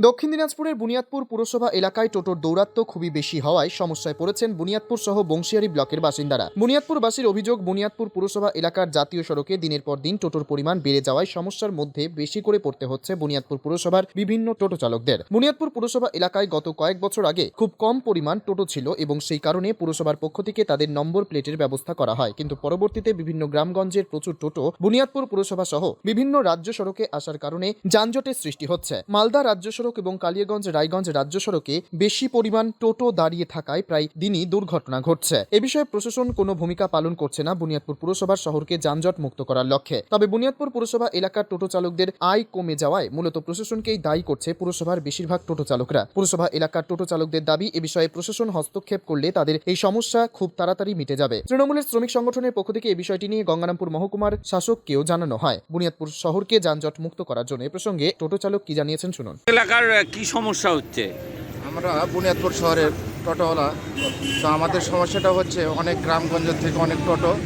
দক্ষিণ দিনাজপুরের বুনিয়াদপুর পুরসভা এলাকায় টোটোর দৌরাত্ম্য খুবই বেশি হওয়ায় সমস্যায় পড়েছেন বুনিয়াদপুর সহ বংশিয়ারি ব্লকের বাসিন্দারা। বুনিয়াদপুরবাসীর অভিযোগ, বুনিয়াদপুর পুরসভা এলাকার জাতীয় সড়কে দিনের পর দিন টোটোর পরিমাণ বেড়ে যাওয়ায় সমস্যার মধ্যে বেশি করে পড়তে হচ্ছে বুনিয়াদপুর পুরসভার বিভিন্ন টোটো চালকদের। বুনিয়াদপুর পুরসভা এলাকায় গত কয়েক বছর আগে খুব কম পরিমাণ টোটো ছিল এবং সেই কারণে পুরসভার পক্ষ থেকে তাদের নম্বর প্লেটের ব্যবস্থা করা হয়। কিন্তু পরবর্তীতে বিভিন্ন গ্রামগঞ্জের প্রচুর টোটো বুনিয়াদপুর পুরসভা সহ বিভিন্ন রাজ্য সড়কে আসার কারণে যানজটের সৃষ্টি হচ্ছে। মালদা রাজ্য সড়ক এবং কালিয়াগঞ্জ, রায়গঞ্জ রাজ্য সড়কে বেশি পরিমাণ টোটো দাঁড়িয়ে থাকায় প্রায় দিনই দুর্ঘটনা ঘটছে। এ বিষয়ে প্রশাসন কোনো ভূমিকা পালন করছে না বুনিয়াদপুর পুরসভার শহরকে যানজট মুক্ত করার লক্ষ্যে। তবে বুনিয়াদপুর পুরসভা এলাকার টোটো চালকদের আয় কমে যাওয়ায় মূলত প্রশাসনকেই দায়ী করছে পুরসভার বেশিরভাগ টোটো চালকরা। পুরসভা এলাকার টোটো চালকদের দাবি, এ বিষয়ে প্রশাসন হস্তক্ষেপ করলে তাদের এই সমস্যা খুব তাড়াতাড়ি মিটে যাবে। তৃণমূলের শ্রমিক সংগঠনের পক্ষ থেকে এই বিষয়টি নিয়ে গঙ্গারামপুর মহকুমার শাসককেও জানানো হয়। বুনিয়াদপুর শহরকে যানজট মুক্ত করার জন্য এ প্রসঙ্গে টোটো চালক কি জানিয়েছেন শুনুন। এলাকার আহ, কি সমস্যা হচ্ছে? আমরা বুনিয়াদপুর শহরের টোটোওয়ালা। তো আমাদের সমস্যাটা হচ্ছে অনেক গ্রামগঞ্জ থেকে অনেক টোটো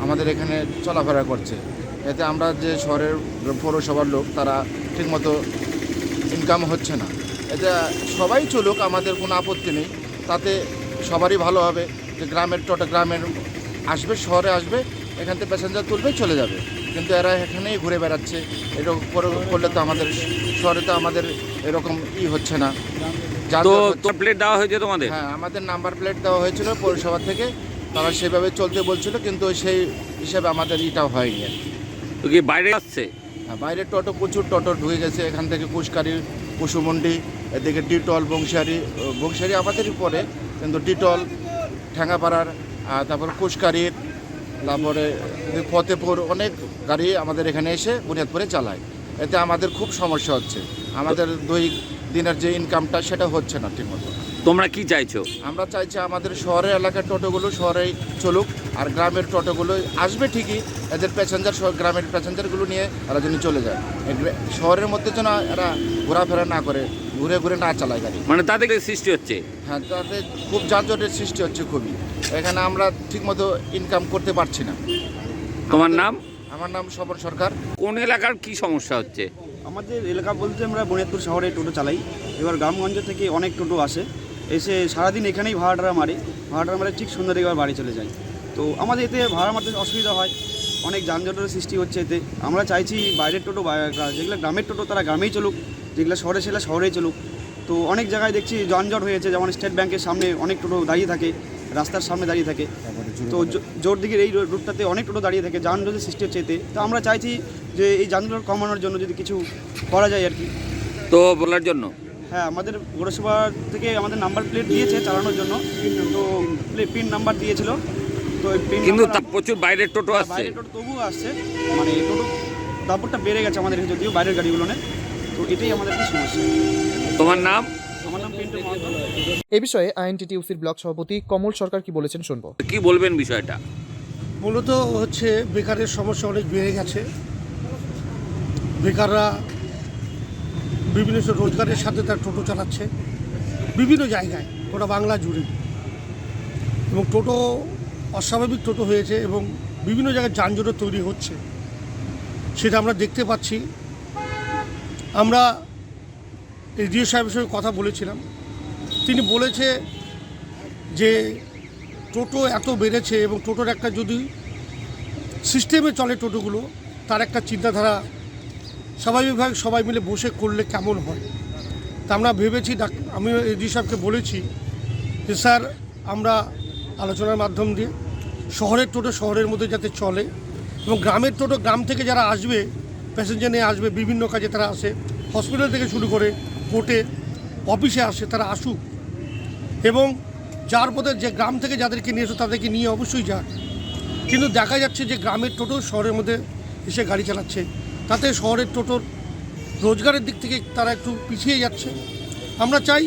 আমাদের এখানে চলাফেরা করছে। এতে আমরা যে শহরের পৌরসভার লোক তারা ঠিকমতো ইনকাম হচ্ছে না। এতে সবাই চলুক আমাদের কোনো আপত্তি নেই। তাতে সবারই ভালো হবে যে গ্রামের টোটো গ্রামের আসবে শহরে আসবে এখান থেকে প্যাসেঞ্জার তুলবে চলে যাবে। কিন্তু এরা এখানেই ঘুরে বেড়াচ্ছে। এরকম করে- করলে তো আমাদের শহরে তো আমাদের এরকম ই হচ্ছে না। তো প্লেট দেওয়া হয়েছে তোমাদের? হ্যাঁ আমাদের নাম্বার প্লেট দেওয়া হয়েছিল পৌরসভা থেকে। তারা সেভাবে চলতে বলছিল কিন্তু সেই হিসাবে আমাদের ইটাও হয়নি। আর কি। তো কি বাইরে আসছে? হ্যাঁ, বাইরে টোটো প্রচুর টোটো ঢুকে গেছে। এখান থেকে কুশকারি কুসুমন্ডি এদিকে ডিটল বংশিয়ারি ও, বংশিয়ারি আমাদেরই পরে কিন্তু ডিটল ঠ্যাঙ্গাপাড়ার আর তারপর কুশকারির তারপরে ফতেপুর অনেক গাড়ি আমাদের এখানে এসে বুনিয়াদপুরে চালায়। এতে আমাদের খুব সমস্যা হচ্ছে। আমাদের দুই দিনের যে ইনকামটা সেটা হচ্ছে না ঠিকমতো। তোমরা কি চাইছো? আমরা চাইছি আমাদের শহরের এলাকার টোটোগুলো শহরেই চলুক আর গ্রামের টোটোগুলো আসবে ঠিকই। এদের প্যাসেঞ্জার গ্রামের প্যাসেঞ্জারগুলো নিয়ে এরা যেন চলে যায়। শহরের মধ্যে যেন এরা ঘোরাফেরা না করে ঘুরে ঘুরে না চালায় গাড়ি। মানে তাদের সৃষ্টি হচ্ছে? হ্যাঁ তাদের খুব যানজটের সৃষ্টি হচ্ছে খুবই। এখানে আমরা ঠিকমতো ইনকাম করতে পারছি না। তোমার নাম? আমার নাম স্বপন সরকার। কোন এলাকার কি সমস্যা হচ্ছে? আমাদের এলাকা বলতে আমরা বুনিয়াদপুর শহরে টোটো চালাই। এবার গ্রামগঞ্জ থেকে অনেক টোটো আসে। এসে সারাদিন এখানেই ভাড়াটা মারে। ভাড়াটা মারে ঠিক সন্ধ্যার থেকে বাড়ি চলে যায়। তো আমাদের এতে ভাড়া মারতে অসুবিধা হয়। অনেক যানজটের সৃষ্টি হচ্ছে এতে। আমরা চাইছি বাইরের টোটো যেগুলো গ্রামের টোটো তারা গ্রামেই চলুক যেগুলো শহরে সেগুলো শহরেই চলুক। তো অনেক জায়গায় দেখছি যানজট হয়েছে। যেমন স্টেট ব্যাংকের সামনে অনেক টোটো দাঁড়িয়ে থাকে। রাস্তার সামনে দাঁড়িয়ে থাকে। তো জো- জোর দিকের এই রো- রুটটাতে অনেক টোটো দাঁড়িয়ে থাকে যানজটের সৃষ্টি হচ্ছে এতে। তো আমরা চাইছি যে এই যানজট কমানোর জন্য যদি কিছু করা যায় আর কি। তো বলার জন্য? হ্যাঁ আমাদের পৌরসভা থেকে আমাদের নাম্বার প্লেট দিয়েছে চালানোর জন্য। তো পিন নাম্বার দিয়েছিল। তো পিন কিন্তু প্রচুর বাইরের টোটো আসছে। বাইরে টোটো তবুও আসছে। মানে টোটো দাপটটা বেড়ে গেছে আমাদের এখানে যদিও বাইরের গাড়িগুলো নেই তো এটাই আমাদের একটা সমস্যা। তোমার নাম? আমার নাম পিন্টু এ বিষয়ে আইএনটিটিউসির ব্লক সভাপতি কমল সরকার কি বলেছেন শুনব। কি বলবেন বিষয়টা? মূলত হচ্ছে বেকারের সমস্যা অনেক বেড়ে গেছে। বেকাররা বিভিন্ন রোজগারের সাথে তার টোটো চালাচ্ছে। বিভিন্ন জায়গায় গোটা বাংলা জুড়ে। এবং টোটো অস্বাভাবিক টোটো হয়েছে এবং বিভিন্ন জায়গায় যানজটও তৈরি হচ্ছে। সেটা আমরা দেখতে পাচ্ছি। আমরা এডিও সাহেবের সঙ্গে কথা বলেছিলাম। তিনি বলেছে যে টোটো এত বেড়েছে এবং টোটোর একটা যদি সিস্টেমে চলে টোটোগুলো, তার একটা চিন্তাধারা স্বাভাবিকভাবে সবাই মিলে বসে করলে কেমন হয়? তা আমরা ভেবেছি আমি এডি সাহেবকে বলেছি যে, স্যার, আমরা আলোচনার মাধ্যম দিয়ে শহরের টোটো শহরের মধ্যে যাতে চলে এবং গ্রামের টোটো গ্রাম থেকে যারা আসবে প্যাসেঞ্জার নিয়ে আসবে, বিভিন্ন কাজে তারা আসে হসপিটাল থেকে শুরু করে কোর্টে অফিসে আসে, তারা আসুক। এবং যার পথে যে গ্রাম থেকে যাদেরকে নিয়ে এসো, তাদেরকে নিয়ে অবশ্যই যাক কিন্তু দেখা যাচ্ছে যে গ্রামের টোটো শহরের মধ্যে এসে গাড়ি চালাচ্ছে। তাতে শহরের টোটোর রোজগারের দিক থেকে তারা একটু পিছিয়ে যাচ্ছে। আমরা চাই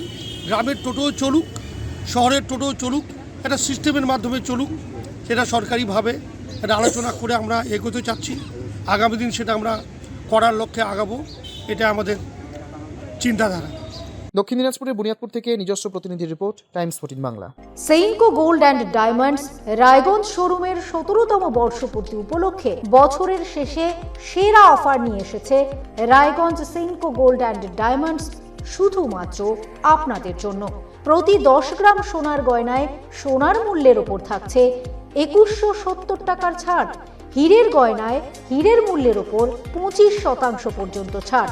গ্রামের টোটোও চলুক, শহরের টোটোও চলুক, একটা সিস্টেমের মাধ্যমে চলুক, সেটা সরকারিভাবে একটা আলোচনা করে আমরা এগোতে চাচ্ছি। আগামী দিন সেটা আমরা করার লক্ষ্যে আগাবো এটা আমাদের চিন্তাধারা। দক্ষিণ দিনাজপুরের বুনিয়াদপুর থেকে নিজস্ব প্রতিনিধি report Times fourteen Bangla. Senco gold and diamonds Raiganj শোরুমের সতেরোতম বর্ষপূর্তি উপলক্ষে বছরের শেষে সেরা অফার নিয়ে এসেছে Raiganj Senco gold and diamonds শুধুমাত্র আপনাদের জন্য। প্রতি দশ গ্রাম সোনার গয়নায় সোনার মূল্যের ওপর থাকছে একুশশো সত্তর টাকার ছাড়। হীরের গয়নায় হীরের মূল্যের ওপর পঁচিশ শতাংশ পর্যন্ত ছাড়।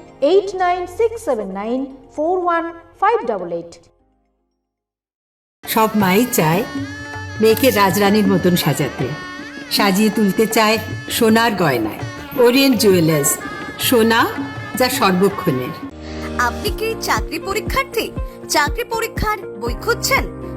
eight nine six seven nine four one five double eight সব মাই চায় মেয়েকে রাজরানীর মতন সাজাতে। সাজিয়ে তুলতে চায় সোনার গয়নায়। ওরিয়েন্ট জুয়েলার্স সোনা যা সর্বক্ষণের। আপনি কি চাকরি পরীক্ষার্থী? চাকরি পরীক্ষার বই খুঁজছেন?